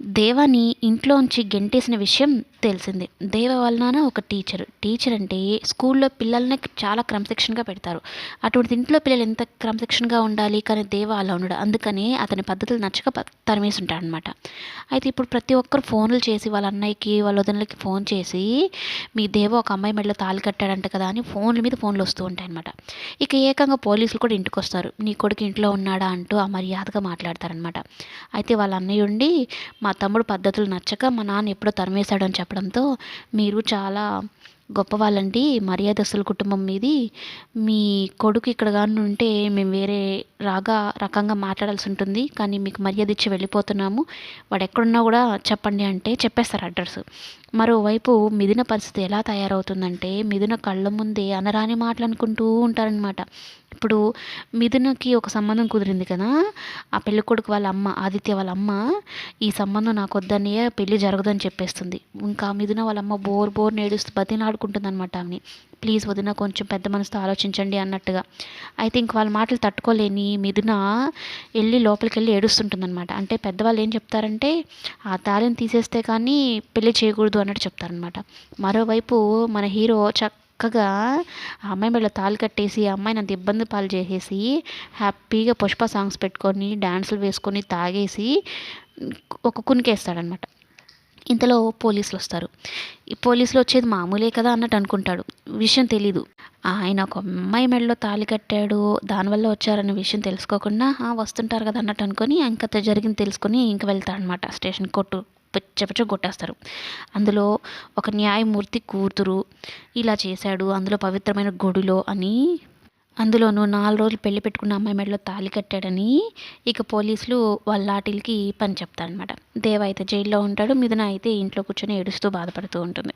దేవాని ఇంట్లోంచి గెంటేసిన విషయం తెలిసింది. దేవ వలన ఒక టీచర్. టీచర్ అంటే స్కూల్లో పిల్లల్ని చాలా క్రమశిక్షణగా పెడతారు. అటువంటి ఇంట్లో పిల్లలు ఎంత క్రమశిక్షణగా ఉండాలి? కానీ దేవ అలా ఉండడు. అందుకని అతని పద్ధతులు నచ్చక తరిమేసి ఉంటాడు అనమాట అయితే ఇప్పుడు ప్రతి ఒక్కరు ఫోన్లు చేసి వాళ్ళ అన్నయ్యకి వాళ్ళ వదినలకి ఫోన్ చేసి మీ దేవ ఒక అమ్మాయి మెడలో తాళి కట్టాడంట కదా అని ఫోన్ల మీద ఫోన్లు వస్తూ ఉంటాయి అనమాట ఇక ఏకంగా పోలీసులు కూడా ఇంటికి వస్తారు. నీ కొడుకు ఇంట్లో ఉన్నాడా? అంటూ ఆ మర్యాదగా మాట్లాడతారనమాట అయితే వాళ్ళ అన్నయ్య ఉండి మా తమ్ముడు పద్ధతులు నచ్చక మా నాన్న ఎప్పుడో తరిమేశాడు అని చెప్పడంతో మీరు చాలా గొప్పవాళ్ళండి మర్యాదస్తుల కుటుంబం మీది. మీ కొడుకు ఇక్కడ కానీ ఉంటే మేము వేరే రాగా రకంగా మాట్లాడాల్సి ఉంటుంది. కానీ మీకు మర్యాద ఇచ్చి వెళ్ళిపోతున్నాము. వాడు ఎక్కడున్నా కూడా చెప్పండి అంటే చెప్పేస్తారు అడ్రస్. మరోవైపు మిథున పరిస్థితి ఎలా తయారవుతుందంటే మిథున కళ్ళ ముందే అనరాని మాటలు అనుకుంటూ ఉంటారనమాట ఇప్పుడు మిథునకి ఒక సంబంధం కుదిరింది కదా. ఆ పెళ్ళి కొడుకు వాళ్ళ అమ్మ ఆదిత్య వాళ్ళ అమ్మ ఈ సంబంధం నాకు వద్దని పెళ్ళి జరగదని చెప్పేస్తుంది. ఇంకా మిథున వాళ్ళ అమ్మ బోర్ బోర్ నేడుస్తూ బతినాడుకుంటుంది అనమాట ఆమెని. ప్లీజ్ వదిన కొంచెం పెద్ద మనసుతో ఆలోచించండి అన్నట్టుగా. అయితే ఇంక వాళ్ళ మాటలు తట్టుకోలేని మిథున వెళ్ళి లోపలికి వెళ్ళి ఏడుస్తుంటుందన్నమాట. అంటే పెద్దవాళ్ళు ఏం చెప్తారంటే ఆ తాళిని తీసేస్తే కానీ పెళ్ళి చేయకూడదు అన్నట్టు చెప్తారనమాట మరోవైపు మన హీరో చక్కగా ఆ అమ్మాయి మీద తాళి కట్టేసి ఆ అమ్మాయిని అంత ఇబ్బంది పాలు చేసేసి హ్యాపీగా పుష్ప సాంగ్స్ పెట్టుకొని డ్యాన్సులు వేసుకొని తాగేసి ఒక కునికేస్తాడనమాట ఇంతలో పోలీసులు వస్తారు ఈ పోలీసులు వచ్చేది మామూలే కదా అన్నట్టు అనుకుంటాడు. విషయం తెలీదు. ఆయన ఒక అమ్మాయి మెడలో తాళి కట్టాడు. దానివల్ల వచ్చారనే విషయం తెలుసుకోకుండా వస్తుంటారు కదా అన్నట్టు అనుకొని ఇంకా జరిగింది తెలుసుకొని ఇంక వెళ్తాడనమాట స్టేషన్ కొట్టు పిచ్చపిచ్చ కొట్టేస్తారు. అందులో ఒక న్యాయమూర్తి కూతురు ఇలా చేశాడు. అందులో పవిత్రమైన గుడిలో అని అందులోనూ నాలుగు రోజులు పెళ్ళి పెట్టుకున్న అమ్మాయి మెడలో తాళి కట్టాడని ఇక పోలీసులు వాళ్ళ లాటిల్కి పని చెప్తారనమాట దేవ అయితే జైల్లో ఉంటాడు మిథున అయితే ఇంట్లో కూర్చొని ఏడుస్తూ బాధపడుతూ ఉంటుంది.